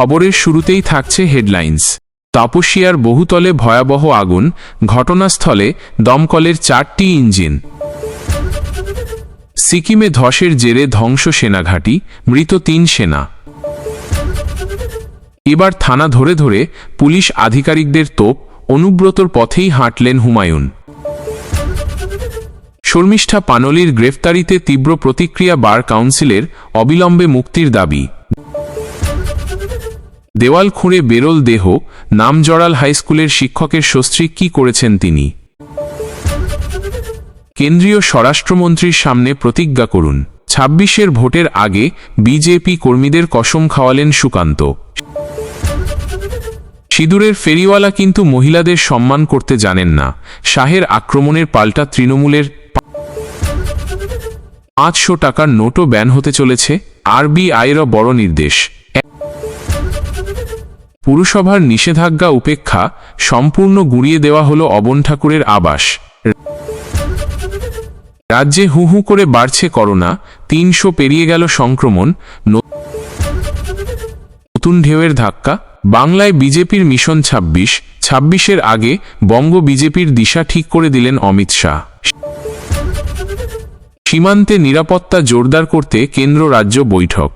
খবরের শুরুতেই থাকছে হেডলাইন্স। তাপসিয়ার বহুতলে ভয়াবহ আগুন, ঘটনাস্থলে দমকলের চারটি ইঞ্জিন। সিকিমে ধসের জেরে ধ্বংস সেনাঘাটি, মৃত তিন সেনা। এবার থানা ধরে ধরে পুলিশ আধিকারিকদের তোপ, অনুব্রতর পথেই হাঁটলেন হুমায়ুন। শর্মিষ্ঠা পানলির গ্রেফতারিতে তীব্র প্রতিক্রিয়া বার কাউন্সিলের অবিলম্বে মুক্তির দাবি। দেওয়াল খুঁড়ে বেরোল দেহ, নামজড়াল হাইস্কুলের শিক্ষকের সস্ত্রী কি করেছেন তিনি? কেন্দ্রীয় স্বরাষ্ট্রমন্ত্রীর সামনে প্রতিজ্ঞা করুন। ছাব্বিশের ভোটের আগে বিজেপি কর্মীদের কসম খাওয়ালেন সুকান্ত। সিঁদুরের ফেরিওয়ালা কিন্তু মহিলাদের সম্মান করতে জানেন না। শাহের আক্রমণের পাল্টা তৃণমূলের পাঁচশো টাকার নোটও ব্যান হতে চলেছে। আরবিআইরও বড় নির্দেশ। পুরসভার নিষেধাজ্ঞা উপেক্ষা সম্পূর্ণ গুড়িয়ে দেওয়া হল অবন ঠাকুরের আবাস। রাজ্যে হু হু করে বাড়ছে করোনা, তিনশো পেরিয়ে গেল সংক্রমণ নতুন ঢেউয়ের ধাক্কা, বাংলায় বিজেপির মিশন ২৬ ছাব্বিশের আগে বঙ্গ বিজেপির দিশা ঠিক করে দিলেন অমিত শাহ। সীমান্তে নিরাপত্তা জোরদার করতে কেন্দ্র রাজ্য বৈঠক।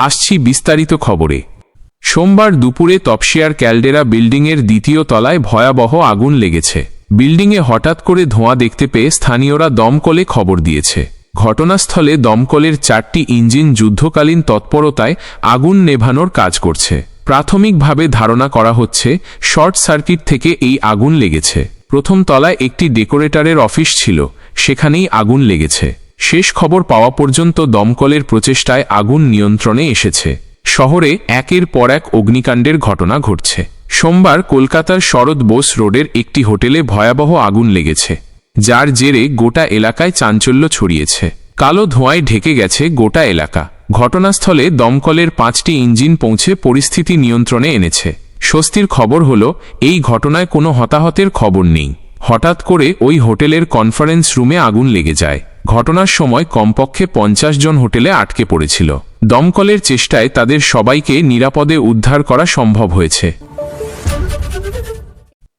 আসছি বিস্তারিত খবরে। সোমবার দুপুরে তপসিয়ার ক্যালডেরা বিল্ডিংয়ের দ্বিতীয় তলায় ভয়াবহ আগুন লেগেছে। বিল্ডিংয়ে হঠাৎ করে ধোঁয়া দেখতে পেয়ে স্থানীয়রা দমকলে খবর দিয়েছে। ঘটনাস্থলে দমকলের চারটি ইঞ্জিন যুদ্ধকালীন তৎপরতায় আগুন নেভানোর কাজ করছে। প্রাথমিকভাবে ধারণা করা হচ্ছে, শর্ট সার্কিট থেকে এই আগুন লেগেছে। প্রথম তলায় একটি ডেকোরেটরের অফিস ছিল, সেখানেই আগুন লেগেছে। শেষ খবর পাওয়া পর্যন্ত দমকলের প্রচেষ্টায় আগুন নিয়ন্ত্রণে এসেছে। শহরে একের পর এক অগ্নিকাণ্ডের ঘটনা ঘটছে। সোমবার কলকাতার শরৎ বোস রোডের একটি হোটেলে ভয়াবহ আগুন লেগেছে, যার জেরে গোটা এলাকায় চাঞ্চল্য ছড়িয়েছে। কালো ধোঁয়ায় ঢেকে গেছে গোটা এলাকা। ঘটনাস্থলে দমকলের পাঁচটি ইঞ্জিন পৌঁছে পরিস্থিতি নিয়ন্ত্রণে এনেছে। স্বস্তির খবর হল, এই ঘটনায় কোনো হতাহতের খবর নেই। হঠাৎ করে ওই হোটেলের কনফারেন্স রুমে আগুন লেগে যায়। ঘটনার সময় কমপক্ষে পঞ্চাশ জন হোটেলে আটকে পড়েছিল। দমকলের চেষ্টায় তাদের সবাইকে নিরাপদে উদ্ধার করা সম্ভব হয়েছে।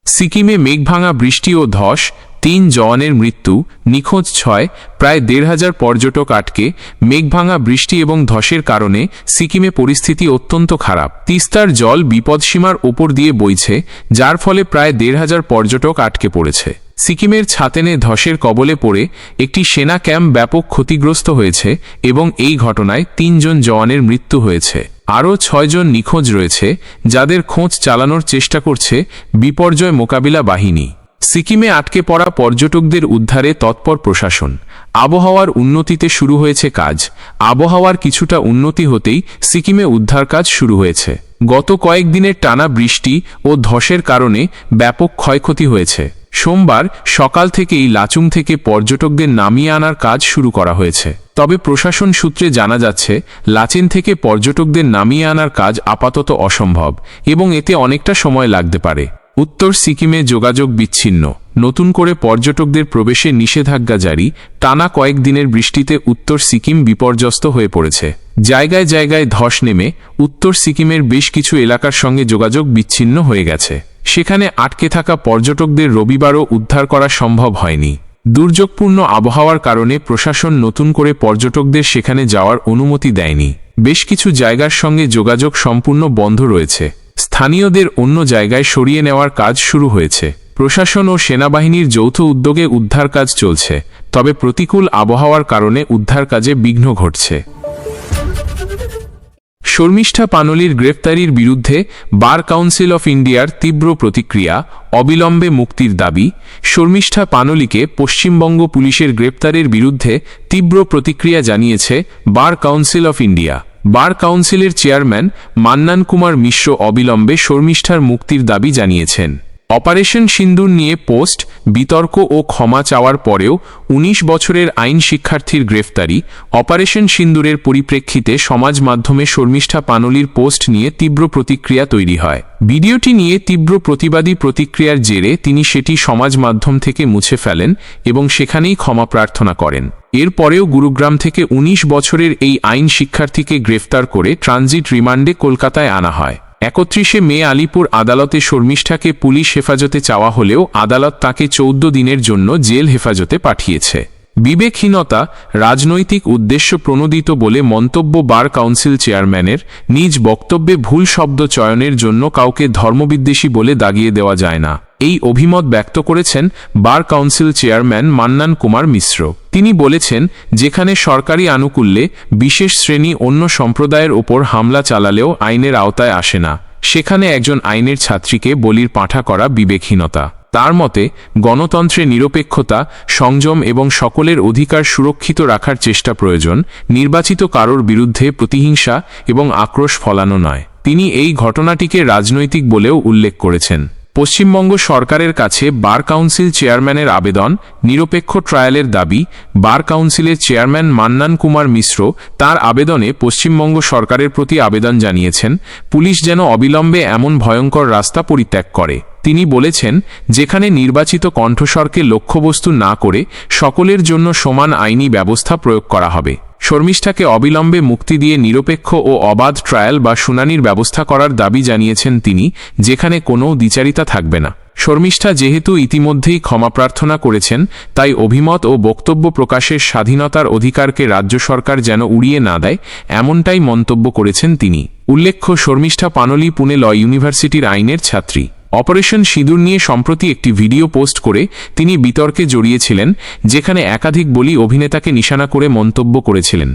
সিকিমে মেঘভাঙা বৃষ্টি ও ধস তিন জওয়ানের মৃত্যু, নিখোঁজ ছয়, প্রায় দেড় হাজার পর্যটক আটকে, মেঘভাঙা বৃষ্টি এবং ধসের কারণে সিকিমে পরিস্থিতি অত্যন্ত খারাপ। তিস্তার জল বিপদসীমার ওপর দিয়ে বইছে, যার ফলে প্রায় দেড় হাজার পর্যটক আটকে পড়েছে। সিকিমের ছাতেনে ধসের কবলে পড়ে একটি সেনা ক্যাম্প ব্যাপক ক্ষতিগ্রস্ত হয়েছে এবং এই ঘটনায় তিনজন জওয়ানের মৃত্যু হয়েছে। আরও ছয়জন নিখোঁজ রয়েছে, যাদের খোঁজ চালানোর চেষ্টা করছে বিপর্যয় মোকাবিলা বাহিনী। সিকিমে আটকে পড়া পর্যটকদের উদ্ধারে তৎপর প্রশাসন। আবহাওয়ার উন্নতিতে শুরু হয়েছে কাজ। আবহাওয়ার কিছুটা উন্নতি হতেই সিকিমে উদ্ধার কাজ শুরু হয়েছে। গত কয়েকদিনের টানা বৃষ্টি ও ধসের কারণে ব্যাপক ক্ষয়ক্ষতি হয়েছে। সোমবার সকাল থেকেই লাচুং থেকে পর্যটকদের নামিয়ে আনার কাজ শুরু করা হয়েছে। তবে প্রশাসন সূত্রে জানা যাচ্ছে, লাচেন থেকে পর্যটকদের নামিয়ে আনার কাজ আপাতত অসম্ভব এবং এতে অনেকটা সময় লাগতে পারে। উত্তর সিকিমে যোগাযোগ বিচ্ছিন্ন। নতুন করে পর্যটকদের প্রবেশে নিষেধাজ্ঞা জারি। টানা কয়েকদিনের বৃষ্টিতে উত্তর সিকিম বিপর্যস্ত হয়ে পড়েছে। জায়গায় জায়গায় ধস নেমে উত্তর সিকিমের বেশ কিছু এলাকার সঙ্গে যোগাযোগ বিচ্ছিন্ন হয়ে গেছে। সেখানে আটকে থাকা পর্যটকদের রবিবারও উদ্ধার করা সম্ভব হয়নি। দুর্যোগপূর্ণ আবহাওয়ার কারণে প্রশাসন নতুন করে পর্যটকদের সেখানে যাওয়ার অনুমতি দেয়নি। বেশ কিছু জায়গার সঙ্গে যোগাযোগ সম্পূর্ণ বন্ধ রয়েছে। স্থানীয়দের অন্য জায়গায় সরিয়ে নেওয়ার কাজ শুরু হয়েছে। প্রশাসন ও সেনাবাহিনীর যৌথ উদ্যোগে উদ্ধার কাজ চলছে, তবে প্রতিকূল আবহাওয়ার কারণে উদ্ধার কাজে বিঘ্ন ঘটছে। শর্মিষ্ঠা পানলির গ্রেফতারির বিরুদ্ধে বার কাউন্সিল অফ ইন্ডিয়ার তীব্র প্রতিক্রিয়া, অবিলম্বে মুক্তির দাবি, শর্মিষ্ঠা পানলিকে পশ্চিমবঙ্গ পুলিশের গ্রেপ্তারের বিরুদ্ধে তীব্র প্রতিক্রিয়া জানিয়েছে Bar Council of India. Bar কাউন্সিলের চেয়ারম্যান মান্নান কুমার মিশ্র অবিলম্বে শর্মিষ্ঠার মুক্তির দাবি জানিয়েছেন। অপারেশন সিন্দুর নিয়ে পোস্ট, বিতর্ক ও ক্ষমা চাওয়ার পরেও ১৯ বছরের আইন শিক্ষার্থীর গ্রেফতারি, অপারেশন সিন্দুরের পরিপ্রেক্ষিতে সমাজ মাধ্যমে শর্মিষ্ঠা পানলির পোস্ট নিয়ে তীব্র প্রতিক্রিয়া তৈরি হয়। ভিডিওটি নিয়ে তীব্র প্রতিবাদী প্রতিক্রিয়ার জেরে তিনি সেটি সমাজ মাধ্যম থেকে মুছে ফেলেন এবং সেখানেই ক্ষমা প্রার্থনা করেন। এরপরেও গুরুগ্রাম থেকে ১৯ বছরের এই আইন শিক্ষার্থীকে গ্রেফতার করে ট্রানজিট রিমান্ডে কলকাতায় আনা হয়। একত্রিশে মে আলিপুর আদালতে শর্মিষ্ঠাকে পুলিশ হেফাজতে চাওয়া হলেও আদালত তাকে চৌদ্দ দিনের জন্য জেল হেফাজতে পাঠিয়েছে। বিবেকহীনতা, রাজনৈতিক উদ্দেশ্য প্রণোদিত বলে মন্তব্য বার কাউন্সিল চেয়ারম্যানের, নিজ বক্তব্যে ভুল শব্দ চয়নের জন্য কাউকে ধর্মবিদ্বেষী বলে দাগিয়ে দেওয়া যায় না। এই অভিমত ব্যক্ত করেছেন Bar Council chairman Mannan Kumar Mishra. তিনি বলেছেন, যেখানে সরকারি আনুকূল্যে বিশেষ শ্রেণি অন্য সম্প্রদায়ের ওপর হামলা চালালেও আইনের আওতায় আসে না। সেখানে একজন আইনের ছাত্রীকে বলির পাঠা করা বিবেকহীনতা। তার মতে গণতন্ত্রে নিরপেক্ষতা, সংযম এবং সকলের অধিকার সুরক্ষিত রাখার চেষ্টা প্রয়োজন, নির্বাচিত কারোর বিরুদ্ধে প্রতিহিংসা এবং আক্রোশ ফলানো নয়। তিনি এই ঘটনাটিকে রাজনৈতিক বলেও উল্লেখ করেছেন। পশ্চিমবঙ্গ সরকারের কাছে বার কাউন্সিল চেয়ারম্যানের আবেদন, নিরপেক্ষ ট্রায়ালের দাবি, বার কাউন্সিলের চেয়ারম্যান মান্নান কুমার মিশ্র তার আবেদনে পশ্চিমবঙ্গ সরকারের প্রতি আবেদন জানিয়েছেন, পুলিশ যেন অবিলম্বে এমন ভয়ঙ্কর রাস্তা পরিত্যাগ করে। তিনি বলেছেন, যেখানে নির্বাচিত কণ্ঠস্বরকে লক্ষ্যবস্তু না করে সকলের জন্য সমান আইনি ব্যবস্থা প্রয়োগ করা হবে। শর্মিষ্ঠাকে অবিলম্বে মুক্তি দিয়ে নিরপেক্ষ ও অবাধ ট্রায়াল বা শুনানির ব্যবস্থা করার দাবি জানিয়েছেন তিনি, যেখানে কোনো দ্বিচারিতা থাকবে না। শর্মিষ্ঠা যেহেতু ইতিমধ্যেই ক্ষমা প্রার্থনা করেছেন, তাই অভিমত ও বক্তব্য প্রকাশের স্বাধীনতার অধিকারকে রাজ্য সরকার যেন উড়িয়ে না দেয়, এমনটাই মন্তব্য করেছেন তিনি। উল্লেখ্য, শর্মিষ্ঠা পানলি পুনে ল ইউনিভার্সিটির আইনের ছাত্রী। অপারেশন সিঁদুর নিয়ে সম্প্রতি একটি ভিডিও পোস্ট করে তিনি বিতর্কে জড়িয়েছিলেন, যেখানে একাধিক বলি অভিনেতাকে নিশানা করে মন্তব্য করেছিলেন।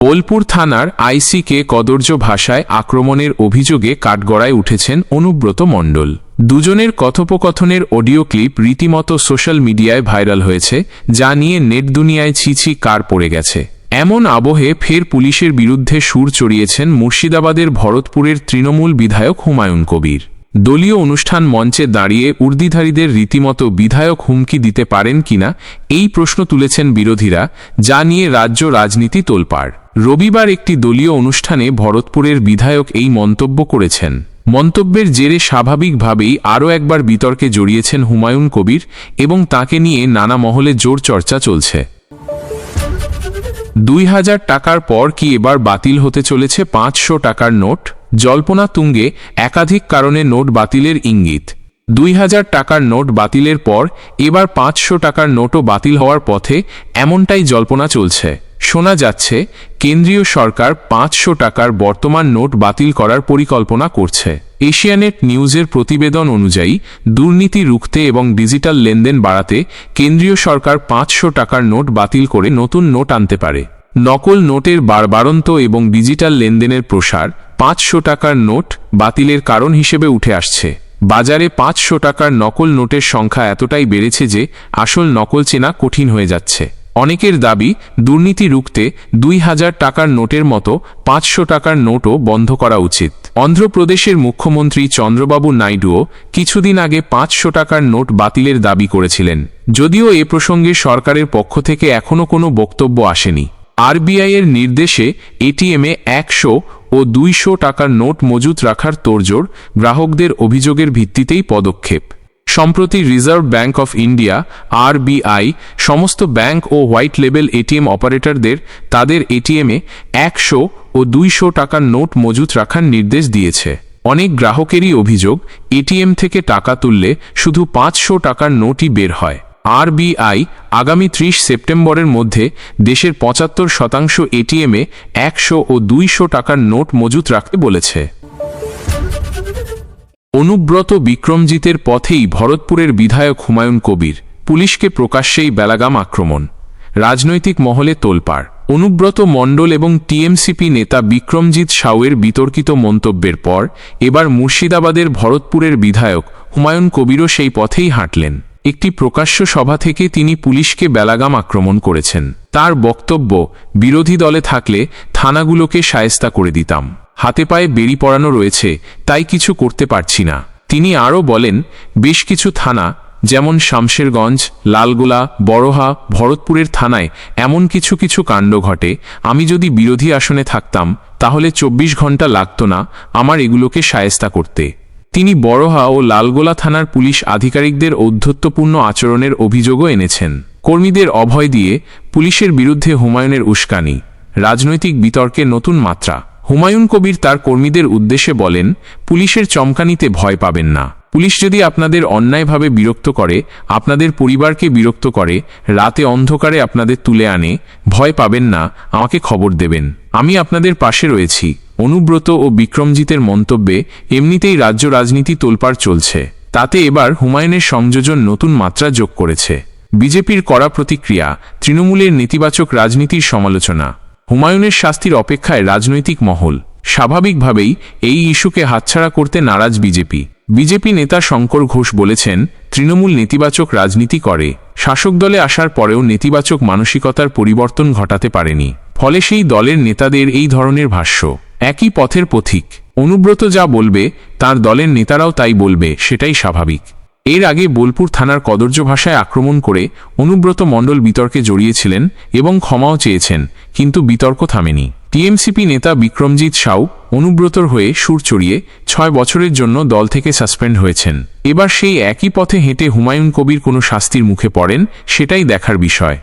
বোলপুর থানার আইসিকে কদর্য ভাষায় আক্রমণের অভিযোগে কাঠগড়ায় উঠেছেন অনুব্রত মণ্ডল। দুজনের কথোপকথনের অডিও ক্লিপ রীতিমতো সোশ্যাল মিডিয়ায় ভাইরাল হয়েছে, যা নিয়ে নেট দুনিয়ায় ছিছি কার পড়ে গেছে। এমন আবহে ফের পুলিশের বিরুদ্ধে সুর চড়িয়েছেন মুর্শিদাবাদের ভরতপুরের তৃণমূল বিধায়ক হুমায়ুন কবির। দলীয় অনুষ্ঠান মঞ্চে দাঁড়িয়ে উর্দিধারীদের রীতিমতো বিধায়ক হুমকি দিতে পারেন কিনা, এই প্রশ্ন তুলেছেন বিরোধীরা, যা নিয়ে রাজ্য রাজনীতি তোলপাড়। রবিবার একটি দলীয় অনুষ্ঠানে ভরতপুরের বিধায়ক এই মন্তব্য করেছেন। মন্তব্যের জেরে স্বাভাবিকভাবেই আরও একবার বিতর্কে জড়িয়েছেন হুমায়ুন কবির এবং তাকে নিয়ে নানা মহলে জোর চর্চা চলছে। দুই হাজার টাকার পর কি এবার বাতিল হতে চলেছে পাঁচশো টাকার নোট? জল্পনা তুঙ্গে একাধিক কারণে নোট বাতিলের ইঙ্গিত। দুই হাজার টাকার নোট বাতিলের পর এবার পাঁচশো টাকার নোটও বাতিল হওয়ার পথে এমনটাই জল্পনা চলছে। শোনা যাচ্ছে, কেন্দ্রীয় সরকার পাঁচশো টাকার বর্তমান নোট বাতিল করার পরিকল্পনা করছে। এশিয়ানেট নিউজের প্রতিবেদন অনুযায়ী, দুর্নীতি রুখতে এবং ডিজিটাল লেনদেন বাড়াতে কেন্দ্রীয় সরকার পাঁচশো টাকার নোট বাতিল করে নতুন নোট আনতে পারে। নকল নোটের বারবারন্ত এবং ডিজিটাল লেনদেনের প্রসার পাঁচশো টাকার নোট বাতিলের কারণ হিসেবে উঠে আসছে। বাজারে পাঁচশো টাকার নকল নোটের সংখ্যা এতটাই বেড়েছে যে আসল নকল চেনা কঠিন হয়ে যাচ্ছে। অনেকের দাবি, দুর্নীতি রুখতে দুই হাজার টাকার নোটের মতো পাঁচশো টাকার নোটও বন্ধ করা উচিত। অন্ধ্রপ্রদেশের মুখ্যমন্ত্রী চন্দ্রবাবু নাইডুও কিছুদিন আগে পাঁচশো টাকার নোট বাতিলের দাবি করেছিলেন। যদিও এ প্রসঙ্গে সরকারের পক্ষ থেকে এখনও কোনো বক্তব্য আসেনি। আরবিআইয়ের নির্দেশে এটিএমে একশো ও দুইশো টাকার নোট মজুত রাখার তোড়জোড় গ্রাহকদের অভিযোগের ভিত্তিতেই পদক্ষেপ। সম্প্রতি Reserve Bank of India, RBI, সমস্ত ব্যাংক ও হোয়াইট লেবেল এটিএম অপারেটরদের তাদের এটিএমে একশো ও দুইশো টাকার নোট মজুত রাখার নির্দেশ দিয়েছে। অনেক গ্রাহকেরই অভিযোগ, এটিএম থেকে টাকা তুললে শুধু পাঁচশো টাকার নোটই বের হয়। আরবিআই আগামী ত্রিশ সেপ্টেম্বরের মধ্যে দেশের পঁচাত্তর শতাংশ এটিএমে একশো ও দুইশো টাকার নোট মজুত রাখতে বলেছে। অনুব্রত বিক্রমজিতের পথেই ভরতপুরের বিধায়ক হুমায়ুন কবির। পুলিশকে প্রকাশ্যেই বেলাগাম আক্রমণ। রাজনৈতিক মহলে তোলপাড়। অনুব্রত মণ্ডল এবং টিএমসিপি নেতা বিক্রমজিৎ সাউয়ের বিতর্কিত মন্তব্যের পর এবার মুর্শিদাবাদের ভরতপুরের বিধায়ক হুমায়ুন কবিরও সেই পথেই হাঁটলেন। একটি প্রকাশ্য সভা থেকে তিনি পুলিশকে বেলাগাম আক্রমণ করেছেন। তার বক্তব্য, বিরোধী দলে থাকলে থানাগুলোকে সায়স্তা করে দিতাম। হাতে পায়ে বেরি পড়ানো রয়েছে, তাই কিছু করতে পারছি না। তিনি আরও বলেন, বেশ কিছু থানা, যেমন শামশেরগঞ্জ, লালগোলা, বড়হা, ভরতপুরের থানায় এমন কিছু কিছু কাণ্ড ঘটে। আমি যদি বিরোধী আসনে থাকতাম, তাহলে চব্বিশ ঘণ্টা লাগতো না আমার এগুলোকে সায়স্তা করতে। তিনি বড়হা ও লালগোলা থানার পুলিশ আধিকারিকদের ঔদ্ধত্যপূর্ণ আচরণের অভিযোগও এনেছেন। কর্মীদের অভয় দিয়ে পুলিশের বিরুদ্ধে হুমায়ুনের উস্কানি, রাজনৈতিক বিতর্কে নতুন মাত্রা। হুমায়ুন কবির তার কর্মীদের উদ্দেশ্যে বলেন, পুলিশের চমকানিতে ভয় পাবেন না। পুলিশ যদি আপনাদের অন্যায়ভাবে বিরক্ত করে, আপনাদের পরিবারকে বিরক্ত করে, রাতে অন্ধকারে আপনাদের তুলে আনে, ভয় পাবেন না, আমাকে খবর দেবেন। আমি আপনাদের পাশে রয়েছি। অনুব্রত ও বিক্রমজিতের মন্তব্যে এমনিতেই রাজ্য রাজনীতি তোলপাড় চলছে। তাতে এবার হুমায়ুনের সংযোজন নতুন মাত্রা যোগ করেছে। বিজেপির কড়া প্রতিক্রিয়া, তৃণমূলের নেতিবাচক রাজনীতির সমালোচনা। হুমায়ুনের শাস্তির অপেক্ষায় রাজনৈতিক মহল। স্বাভাবিকভাবেই এই ইস্যুকে হাতছাড়া করতে নারাজ বিজেপি। বিজেপি নেতা শঙ্কর ঘোষ বলেছেন, তৃণমূল নেতিবাচক রাজনীতি করে। শাসক দলে আসার পরেও নেতিবাচক মানসিকতার পরিবর্তন ঘটাতে পারেনি। ফলে সেই দলের নেতাদের এই ধরনের ভাষ্য। একই পথের পথিক। অনুব্রত যা বলবে, তার দলের নেতারাও তাই বলবে, সেটাই স্বাভাবিক। এর আগে বোলপুর থানার কদর্য ভাষায় আক্রমণ করে অনুব্রত মণ্ডল বিতর্কে জড়িয়েছিলেন এবং ক্ষমাও চেয়েছেন, কিন্তু বিতর্ক থামেনি। টিএমসিপি নেতা বিক্রমজিৎ সাউ অনুব্রতর হয়ে সুর চড়িয়ে ছয় বছরের জন্য দল থেকে সাসপেন্ড হয়েছেন। এবার সেই একই পথে হেঁটে হুমায়ুন কবির কোনো শাস্তির মুখে পড়েন, সেটাই দেখার বিষয়।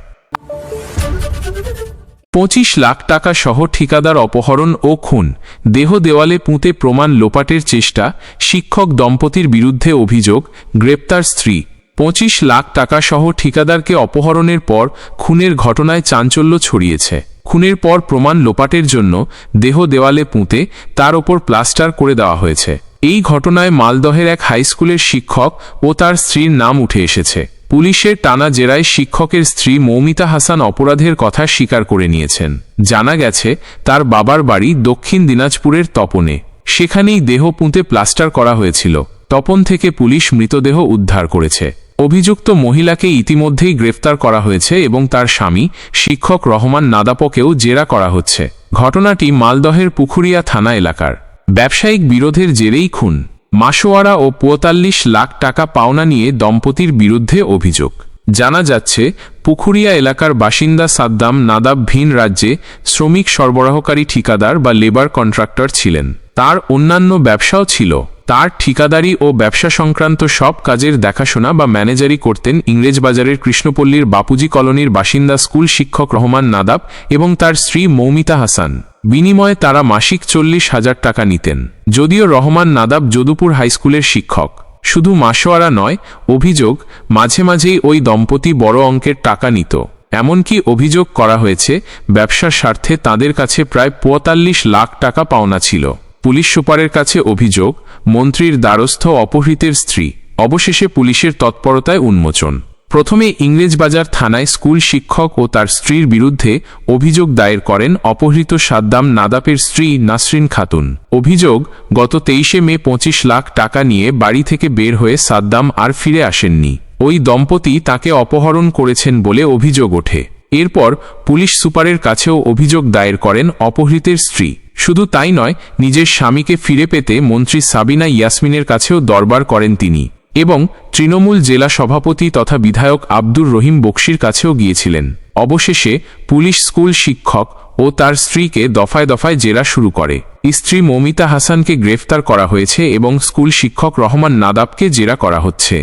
পঁচিশ লাখ টাকা সহ ঠিকাদার অপহরণ ও খুন। দেহ দেওয়ালে পুঁতে প্রমাণ লোপাটের চেষ্টা, শিক্ষক দম্পতির বিরুদ্ধে অভিযোগ, গ্রেপ্তার স্ত্রী। পঁচিশ লাখ টাকা সহ ঠিকাদারকে অপহরণের পর খুনের ঘটনায় চাঞ্চল্য ছড়িয়েছে। খুনের পর প্রমাণ লোপাটের জন্য দেহ দেওয়ালে পুঁতে তার ওপর প্লাস্টার করে দেওয়া হয়েছে। এই ঘটনায় মালদহের এক হাইস্কুলের শিক্ষক ও তার স্ত্রীর নাম উঠে এসেছে। পুলিশের টানা জেরায় শিক্ষকের স্ত্রী মৌমিতা হাসান অপরাধের কথা স্বীকার করে নিয়েছেন। জানা গেছে, তার বাবার বাড়ি দক্ষিণ দিনাজপুরের তপনে। সেখানেই দেহ পুঁতে প্লাস্টার করা হয়েছিল। তপন থেকে পুলিশ মৃতদেহ উদ্ধার করেছে। অভিযুক্ত মহিলাকে ইতিমধ্যেই গ্রেফতার করা হয়েছে এবং তার স্বামী, শিক্ষক রহমান নাদাপকেও জেরা করা হচ্ছে। ঘটনাটি মালদহের পুখুরিয়া থানা এলাকার। ব্যবসায়িক বিরোধের জেরেই খুন। মাসোয়ারা ও পঁয়তাল্লিশ লাখ টাকা পাওনা নিয়ে দম্পতির বিরুদ্ধে অভিযোগ। জানা যাচ্ছে, পুখুরিয়া এলাকার বাসিন্দা সাদ্দাম নাদাব ভিন রাজ্যে শ্রমিক সরবরাহকারী ঠিকাদার বা লেবার কন্ট্রাক্টর ছিলেন। তার অন্যান্য ব্যবসাও ছিল। তার ঠিকাদারি ও ব্যবসা সংক্রান্ত সব কাজের দেখাশোনা বা ম্যানেজারি করতেন ইংরেজবাজারের কৃষ্ণপল্লীর বাপুজি কলোনির বাসিন্দা স্কুল শিক্ষক রহমান নাদাব এবং তার স্ত্রী মৌমিতা হাসান। বিনিময়ে তারা মাসিক চল্লিশ হাজার টাকা নিতেন। যদিও রহমান নাদাব যদুপুর হাইস্কুলের শিক্ষক। শুধু মাসোয়ারা নয়, অভিযোগ, মাঝে মাঝেই ওই দম্পতি বড় অঙ্কের টাকা নিত। এমনকি অভিযোগ করা হয়েছে, ব্যবসার স্বার্থে তাদের কাছে প্রায় পঁয়তাল্লিশ লাখ টাকা পাওনা ছিল। পুলিশ সুপারের কাছে অভিযোগ, মন্ত্রীর দ্বারস্থ অপহৃতের স্ত্রী, অবশেষে পুলিশের তৎপরতায় উন্মোচন। প্রথমে ইংরেজবাজার থানায় স্কুল শিক্ষক ও তার স্ত্রীর বিরুদ্ধে অভিযোগ দায়ের করেন অপহৃত সাদ্দাম নাদাপের স্ত্রী নাসরিন খাতুন। অভিযোগ, গত তেইশে মে পঁচিশ লাখ টাকা নিয়ে বাড়ি থেকে বের হয়ে সাদ্দাম আর ফিরে আসেননি। ওই দম্পতি তাকে অপহরণ করেছেন বলে অভিযোগ ওঠে। এরপর পুলিশ সুপারের কাছেও অভিযোগ দায়ের করেন অপহৃতের স্ত্রী। শুধু তাই নয়, নিজের স্বামীকে ফিরে পেতে মন্ত্রী সাবিনা ইয়াসমিনের কাছেও দরবার করেন তিনি এবং তৃণমূল জেলা সভাপতি তথা বিধায়ক আব্দুর রহিম বক্সির কাছেও গিয়েছিলেন। অবশেষে পুলিশ স্কুল শিক্ষক ও তার স্ত্রীকে দফায় দফায় জেরা শুরু করে। স্ত্রী মমিতা হাসানকে গ্রেফতার করা হয়েছে এবং স্কুল শিক্ষক রহমান নাদাবকে জেরা করা হচ্ছে।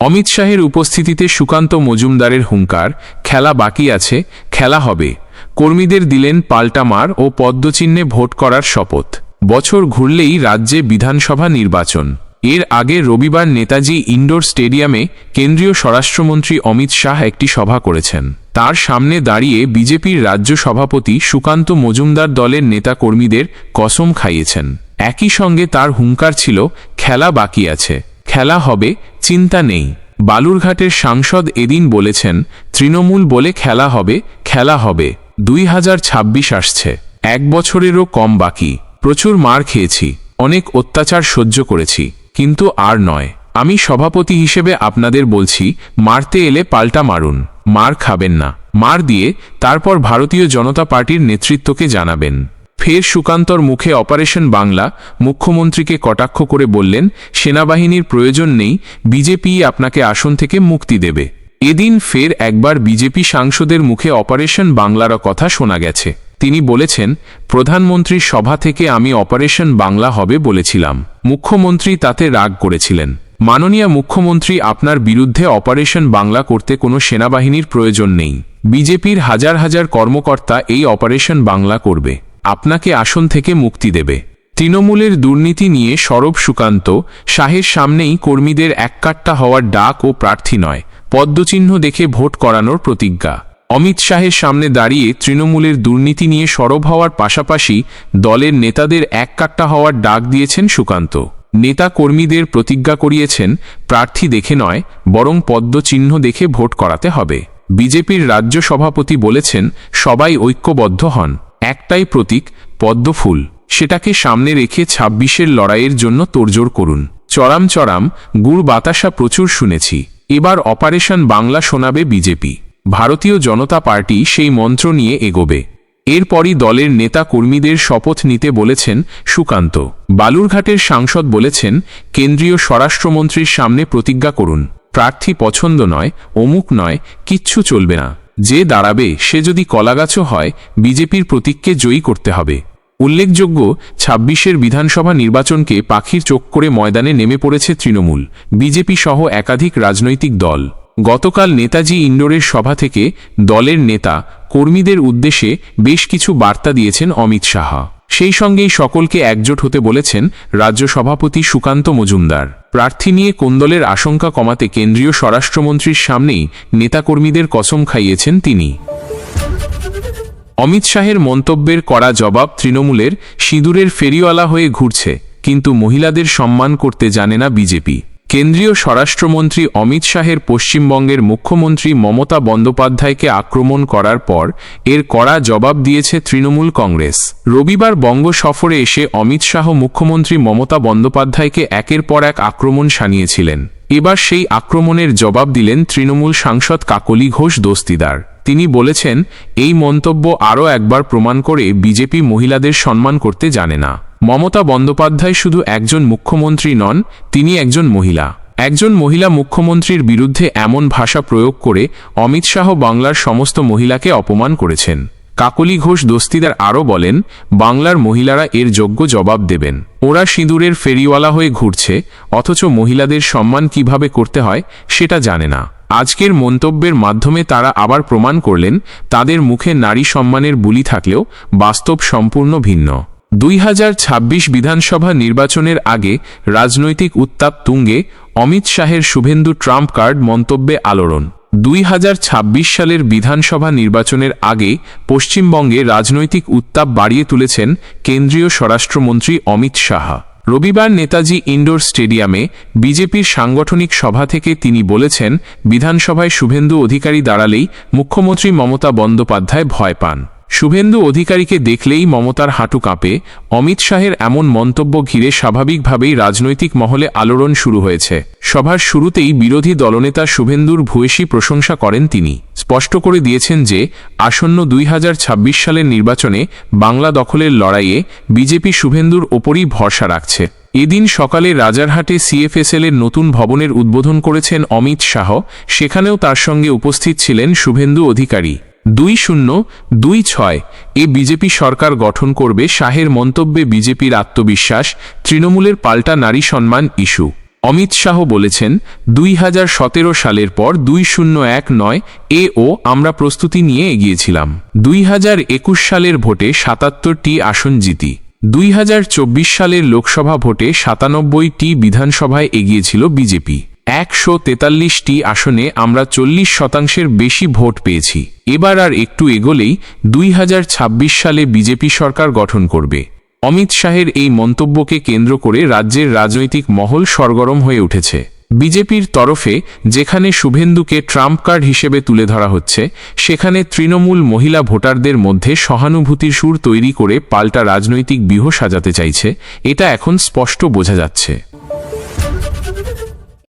অমিত শাহের উপস্থিতিতে সুকান্ত মজুমদারের হুঙ্কার, খেলা বাকি আছে, খেলা হবে। কর্মীদের দিলেন পাল্টা মার ও পদ্মচিহ্নে ভোট করার শপথ। বছর ঘুরলেই রাজ্যে বিধানসভা নির্বাচন। এর আগে রবিবার নেতাজি ইনডোর স্টেডিয়ামে কেন্দ্রীয় স্বরাষ্ট্রমন্ত্রী অমিত শাহ একটি সভা করেছেন। তার সামনে দাঁড়িয়ে বিজেপির রাজ্য সভাপতি সুকান্ত মজুমদার দলের নেতাকর্মীদের কসম খাইয়েছেন। একই সঙ্গে তার হুঙ্কার ছিল, খেলা বাকি আছে। খেলা হবে, চিন্তা নেই। বালুরঘাটের সাংসদ এদিন বলেছেন, তৃণমূল বলে খেলা হবে খেলা হবে। দুই হাজার ছাব্বিশ আসছে। এক বছরেরও কম বাকি। প্রচুর মার খেয়েছি। অনেক অত্যাচার সহ্য করেছি। কিন্তু আর নয়। আমি সভাপতি হিসেবে আপনাদের বলছি, মারতে এলে পাল্টা মারুন। মার খাবেন না। মার দিয়ে তারপর ভারতীয় জনতা পার্টির নেতৃত্বকে জানাবেন। ফের সুকান্তর মুখে অপারেশন বাংলা মুখ্যমন্ত্রীকে কটাক্ষ করে বললেন, সেনাবাহিনীর প্রয়োজন নেই বিজেপি আপনাকে আসন থেকে মুক্তি দেবে। এদিন ফের একবার বিজেপি সাংসদের মুখে অপারেশন বাংলার কথা শোনা গেছে। তিনি বলেছেন, প্রধানমন্ত্রীর সভা থেকে আমি অপারেশন বাংলা হবে বলেছিলাম। মুখ্যমন্ত্রী তাতে রাগ করেছিলেন। মাননীয় মুখ্যমন্ত্রী আপনার বিরুদ্ধে অপারেশন বাংলা করতে কোনো সেনাবাহিনীর প্রয়োজন নেই। বিজেপির হাজার হাজার কর্মকর্তা এই অপারেশন বাংলা করবে। আপনাকে আসন থেকে মুক্তি দেবে। তৃণমূলের দুর্নীতি নিয়ে সরব সুকান্ত, শাহের সামনেই কর্মীদের এককাট্টা হওয়ার ডাক ও প্রার্থী নয়, পদ্মচিহ্ন দেখে ভোট করানোর প্রতিজ্ঞা। অমিত শাহের সামনে দাঁড়িয়ে তৃণমূলের দুর্নীতি নিয়ে সরব হওয়ার পাশাপাশি দলের নেতাদের এককাট্টা হওয়ার ডাক দিয়েছেন সুকান্ত। নেতা কর্মীদের প্রতিজ্ঞা করিয়েছেন, প্রার্থী দেখে নয়, বরং পদ্মচিহ্ন দেখে ভোট করাতে হবে। বিজেপির রাজ্য সভাপতি বলেছেন, সবাই ঐক্যবদ্ধ হন। একটাই প্রতীক, পদ্মফুল। সেটাকে সামনে রেখে ছাব্বিশের লড়াইয়ের জন্য তোড়জোড় করুন। চরাম চরাম, গুড় বাতাসা প্রচুর শুনেছি। এবার অপারেশন বাংলা শোনাবে বিজেপি। ভারতীয় জনতা পার্টি সেই মন্ত্র নিয়ে এগোবে। এরপরই দলের নেতা কর্মীদের শপথ নিতে বলেছেন সুকান্ত। বালুরঘাটের সাংসদ বলেছেন, কেন্দ্রীয় স্বরাষ্ট্রমন্ত্রীর সামনে প্রতিজ্ঞা করুন। প্রার্থী পছন্দ নয়, অমুক নয়, কিচ্ছু চলবে না। যে দাঁড়াবে, সে যদি কলাগাছও হয়, বিজেপির প্রতীককে জয়ী করতে হবে। উল্লেখযোগ্য, ছাব্বিশের বিধানসভা নির্বাচনকে পাখির চোখ করে ময়দানে নেমে পড়েছে তৃণমূল, বিজেপি সহ একাধিক রাজনৈতিক দল। গতকাল নেতাজি ইন্ডোরের সভা থেকে দলের নেতা, কর্মীদের উদ্দেশ্যে বেশ কিছু বার্তা দিয়েছেন অমিত সাহা সেই সঙ্গেই সকলকে একজোট হতে বলেছেন রাজ্য সভাপতি সুকান্ত মজুমদার। প্রার্থী নিয়ে কোন্দলের আশঙ্কা কমাতে কেন্দ্রীয় স্বরাষ্ট্রমন্ত্রীর সামনেই নেতাকর্মীদের কসম খাইয়েছেন তিনি। অমিত শাহের মন্তব্যের কড়া জবাব তৃণমূলের সিঁদুরের ফেরিওয়ালা হয়ে ঘুরছে, কিন্তু মহিলাদের সম্মান করতে জানে না বিজেপি। কেন্দ্রীয় স্বরাষ্ট্রমন্ত্রী অমিত শাহের পশ্চিমবঙ্গের মুখ্যমন্ত্রী মমতা বন্দ্যোপাধ্যায়কে আক্রমণ করার পর এর কড়া জবাব দিয়েছে তৃণমূল কংগ্রেস। রবিবার বঙ্গ সফরে এসে অমিত শাহ মুখ্যমন্ত্রী মমতা বন্দ্যোপাধ্যায়কে একের পর এক আক্রমণ সানিয়েছিলেন এবার সেই আক্রমণের জবাব দিলেন তৃণমূল সাংসদ কাকলি ঘোষ দস্তিদার। তিনি বলেছেন, এই মন্তব্য আরও একবার প্রমাণ করে বিজেপি মহিলাদের সম্মান করতে জানে না। মমতা বন্দ্যোপাধ্যায় শুধু একজন মুখ্যমন্ত্রী নন, তিনি একজন মহিলা। একজন মহিলা মুখ্যমন্ত্রীর বিরুদ্ধে এমন ভাষা প্রয়োগ করে অমিত শাহ বাংলার সমস্ত মহিলাকে অপমান করেছেন। কাকলি ঘোষ দস্তিদার আরও বলেন, বাংলার মহিলারা এর যোগ্য জবাব দেবেন। ওরা সিঁদুরের ফেরিওয়ালা হয়ে ঘুরছে, অথচ মহিলাদের সম্মান কীভাবে করতে হয় সেটা জানে না। আজকের মন্তব্যের মাধ্যমে তারা আবার প্রমাণ করলেন, তাদের মুখে নারী সম্মানের বুলি থাকলেও বাস্তব সম্পূর্ণ ভিন্ন। দুই হাজার ছাব্বিশ বিধানসভা নির্বাচনের আগে রাজনৈতিক উত্তাপ তুঙ্গে অমিত শাহের শুভেন্দু ট্রাম্প কার্ড মন্তব্যে আলোড়ন। দুই হাজার ছাব্বিশ সালের বিধানসভা নির্বাচনের আগে পশ্চিমবঙ্গে রাজনৈতিক উত্তাপ বাড়িয়ে তুলেছেন কেন্দ্রীয় স্বরাষ্ট্রমন্ত্রী অমিত শাহা। রবিবার নেতাজি ইন্ডোর স্টেডিয়ামে বিজেপির সাংগঠনিক সভা থেকে তিনি বলেছেন, বিধানসভায় শুভেন্দু অধিকারী দাঁড়ালেই মুখ্যমন্ত্রী মমতা বন্দ্যোপাধ্যায় ভয় পান। শুভেন্দু অধিকারীকে দেখলেই মমতার হাঁটু কাঁপে। অমিত শাহের এমন মন্তব্য ঘিরে স্বাভাবিকভাবেই রাজনৈতিক মহলে আলোড়ন শুরু হয়েছে। সভার শুরুতেই বিরোধী দলনেতা শুভেন্দুর ভূয়সী প্রশংসা করেন তিনি। স্পষ্ট করে দিয়েছেন যে, আসন্ন দুই হাজার ছাব্বিশ সালের নির্বাচনে বাংলা দখলের লড়াইয়ে বিজেপি শুভেন্দুর ওপরই ভরসা রাখছে। এদিন সকালে রাজারহাটে সিএফএসএল এর নতুন ভবনের উদ্বোধন করেছেন অমিত শাহ। সেখানেও তার সঙ্গে উপস্থিত ছিলেন শুভেন্দু অধিকারী। দুই শূন্য, দুই ছয়। এ বিজেপি সরকার গঠন করবে শাহের মন্তব্যে বিজেপির আত্মবিশ্বাস, তৃণমূলের পাল্টা নারী সম্মান ইস্যু। অমিত শাহ বলেছেন, দুই হাজার সতেরো সালের পর দুই শূন্য এক নয়, এ ও আমরা প্রস্তুতি নিয়ে এগিয়েছিলাম। দুই হাজার একুশ সালের ভোটে সাতাত্তরটি আসন জিতি। দুই হাজার চব্বিশ সালের লোকসভা ভোটে সাতানব্বইটি বিধানসভায় এগিয়েছিল বিজেপি। একশো তেতাল্লিশটি আসনে আমরা চল্লিশ শতাংশের বেশি ভোট পেয়েছি। এবার আর একটু এগোলেই দুই হাজার ছাব্বিশ সালে বিজেপি সরকার গঠন করবে। অমিত শাহের এই মন্তব্যকে কেন্দ্র করে রাজ্যের রাজনৈতিক মহল সরগরম হয়ে উঠেছে। বিজেপির তরফে যেখানে শুভেন্দুকে ট্রাম্প কার্ড হিসেবে তুলে ধরা হচ্ছে, সেখানে তৃণমূল মহিলা ভোটারদের মধ্যে সহানুভূতির সুর তৈরি করে পাল্টা রাজনৈতিক ব্যূহ সাজাতে চাইছে, এটা এখন স্পষ্ট বোঝা যাচ্ছে।